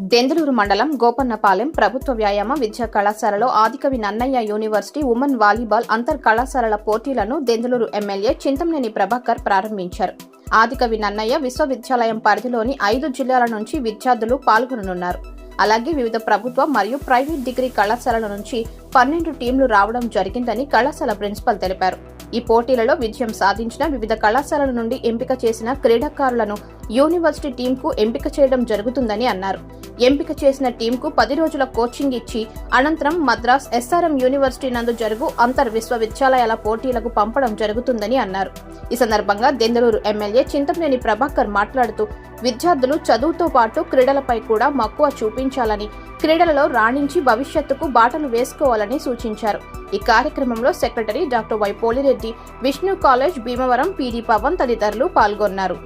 దెందులూరు మండలం గోపన్నపాలెం ప్రభుత్వ వ్యాయామ విద్యా కళాశాలలో Adikavi Nannaya university women volleyball అంతర్ కళాశాలల పోటీలను దెందులూరు ఎమ్మెల్యే చింతమనేని ప్రభాకర్ ప్రారంభించారు. ఆదికవి నన్నయ్య విశ్వవిద్యాలయం పరిధిలోని ఐదు జిల్లాల నుంచి విద్యార్థులు పాల్గొననున్నారు. అలాగే వివిధ ప్రభుత్వ మరియు ప్రైవేట్ డిగ్రీ కళాశాలల నుంచి పన్నెండు టీంలు రావడం జరిగిందని కళాశాల ప్రిన్సిపల్ తెలిపారు. ఈ పోటీలలో విజయం సాధించిన వివిధ కళాశాలల నుండి ఎంపిక చేసిన క్రీడాకారులను యూనివర్సిటీ టీంకు ఎంపిక చేయడం జరుగుతుందని అన్నారు. ఎంపిక చేసిన టీంకు పది రోజుల కోచింగ్ ఇచ్చి అనంతరం మద్రాస్ ఎస్ఆర్ఎం యూనివర్సిటీ నందు జరుగు అంతర్ విశ్వవిద్యాలయాల పోటీలకు పంపడం జరుగుతుందని అన్నారు. ఈ సందర్భంగా దెందలూరు ఎమ్మెల్యే చింతమనేని ప్రభాకర్ మాట్లాడుతూ విద్యార్థులు చదువుతో పాటు క్రీడలపై కూడా మక్కువ చూపించాలని క్రీడలలో రాణించి భవిష్యత్తుకు బాటలు వేసుకోవాలని సూచించారు. ఈ కార్యక్రమంలో secretary doctor Y Polireddy Vishnu college Bhimavaram PD Pavan తదితరులు పాల్గొన్నారు.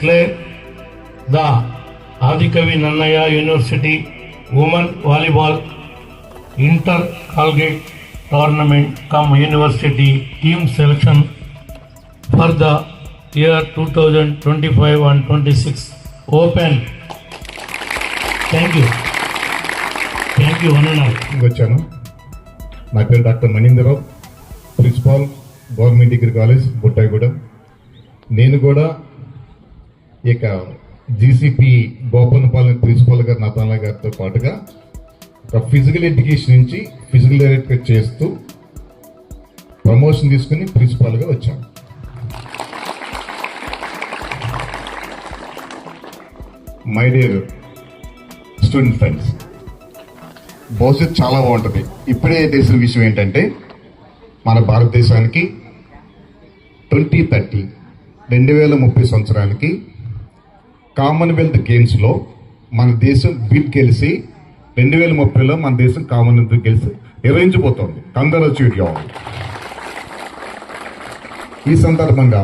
Clay the Adikavi Nannayya university women volleyball inter collegiate tournament cum university team selection for the year two thousand twenty five and twenty six open thank you thank you అన్నీ వచ్చాను నా పేరు doctor Manindarao. Principal government degree college Buttaigudem. నేను కూడా ఇక GCP Gopannapalem principal గారు నతాల గారితో పాటుగా ఒక ఫిజికల్ ఎడ్యుకేషన్ నుంచి ఫిజికల్ డైరెక్టర్ చేస్తూ ప్రమోషన్ తీసుకుని ప్రిన్సిపాల్గా వచ్చాను మై డియర్ స్టూడెంట్ ఫ్రెండ్స్ భవిష్యత్తు చాలా బాగుంటుంది. ఇప్పుడే తెలిసిన విషయం ఏంటంటే మన భారతదేశానికి ట్వంటీ థర్టీ రెండు వేల ముప్పై సంవత్సరానికి కామన్వెల్త్ గేమ్స్లో మన దేశం బిడ్ గెలిచి రెండు వేల ముప్పైలో మన దేశం కామన్వెల్త్ గెలిచి నిర్వహించబోతోంది కంగ్రాచులేట్ ఈ సందర్భంగా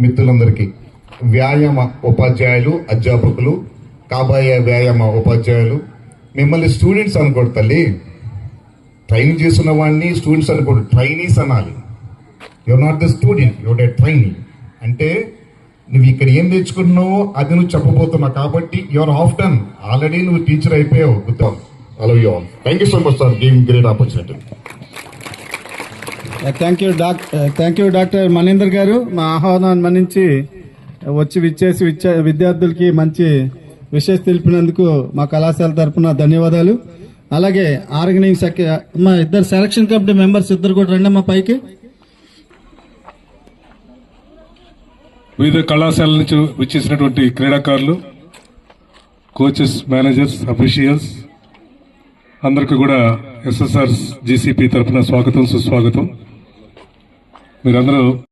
మిత్రులందరికీ వ్యాయామ ఉపాధ్యాయులు అధ్యాపకులు కాబోయే వ్యాయామ ఉపాధ్యాయులు మిమ్మల్ని స్టూడెంట్స్ అనుకోడు తల్లి ట్రైన్ చేస్తున్న వాడిని స్టూడెంట్స్ అనుకోడు ట్రైనీస్ అనాలి. Your not the student your a trainee అంటే నువ్వు ఇక్కడ ఏం నేర్చుకున్నావో అది నువ్వు చెప్పబోతున్నావు. కాబట్టి యువర్ ఆఫ్ డన్ ఆల్రెడీ నువ్వు టీచర్ అయిపోయావు. గుర్తాం hello you all thank you so much for giving great opportunity thank you doc thank you doctor Manindar గారు. మా ఆహ్వానాన్ని మన్నించి వచ్చి విచ్చేసి విద్యా విద్యార్థులకి మంచి విషయం తెలిపినందుకు మా కళాశాల తరపున ధన్యవాదాలు. అలాగే ఆర్గనైజింగ్ సెక్ మా ఇద్దరు సెలక్షన్ కమిటీ మెంబర్స్ ఇద్దరు కూడా రండి అమ్మా పైకి. వివిధ కళాశాల నుంచి వచ్చేసినటువంటి క్రీడాకారులు కోచెస్ మేనేజర్స్ అఫీషియల్స్ అందరికీ కూడా ఎస్ఎస్ఆర్ జీసీపీ తరఫున స్వాగతం సుస్వాగతం. మీరందరూ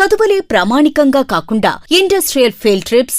చదువులే ప్రామాణికంగా కాకుండా industrial field trips